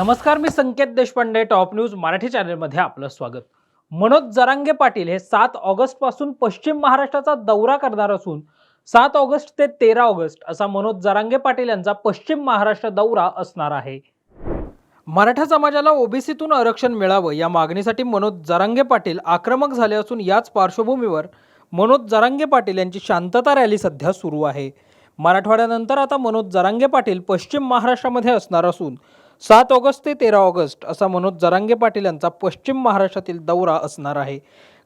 नमस्कार मी Sanket Deshpande top news Marathi चॅनलमध्ये आपलं स्वागत. मनोज जरांगे पाटील हे सात ऑगस्टपासून पश्चिम महाराष्ट्राचा दौरा करणार असून सात ऑगस्ट ते तेरा ऑगस्ट असा मनोज जरांगे पाटील यांचा पश्चिम महाराष्ट्र दौरा असणार आहे. मराठा समाजाला ओबीसीतून आरक्षण मिळावं या मागणीसाठी मनोज जरांगे पाटील आक्रमक झाले असून याच पार्श्वभूमीवर मनोज जरांगे पाटील यांची शांतता रॅली सध्या सुरू आहे. मराठवाड्यानंतर आता मनोज जरांगे पाटील पश्चिम महाराष्ट्रामध्ये असणार असून सात ऑगस्ट ते तेरा ऑगस्ट असा मनोज जरांगे पाटील यांचा पश्चिम महाराष्ट्रातील दौरा असणार आहे.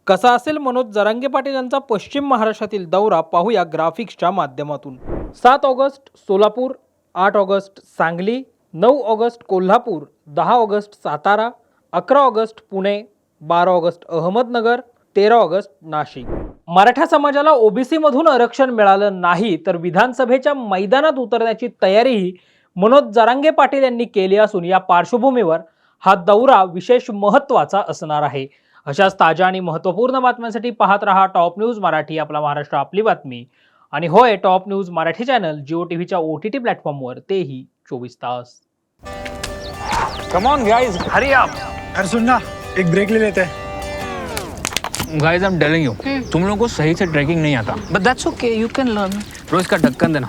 कसा असेल मनोज जरांगे पाटील यांचा पश्चिम महाराष्ट्रातील दौरा पाहूया ग्राफिक्सच्या माध्यमातून. सात ऑगस्ट सोलापूर आठ ऑगस्ट सांगली नऊ ऑगस्ट कोल्हापूर दहा ऑगस्ट सातारा अकरा ऑगस्ट पुणे बारा ऑगस्ट अहमदनगर तेरा ऑगस्ट नाशिक. मराठा समाजाला ओबीसीमधून आरक्षण मिळालं नाही तर विधानसभेच्या मैदानात उतरण्याची तयारीही मनोज जरांगे पाटील यांनी केली असून या पार्श्वभूमीवर हा दौरा विशेष महत्त्वाचा असणार आहे. अशाच ताज्या आणि महत्त्वपूर्ण बातम्यांसाठी पाहत रहा टॉप न्यूज मराठी आपला महाराष्ट्र आपली बातमी. आणि होय top news Marathi channel Jio टीव्हीच्या ओ टी टी प्लॅटफॉर्मवर तेही चोवीस तास. Come on guys hurry up अरे सुन ना एक ब्रेक ले लेते. हैं guys I am telling you तुम लोगों को सही से ट्रैकिंग नहीं आता. But that's okay, you can learn. रोज का ढक्कन देना.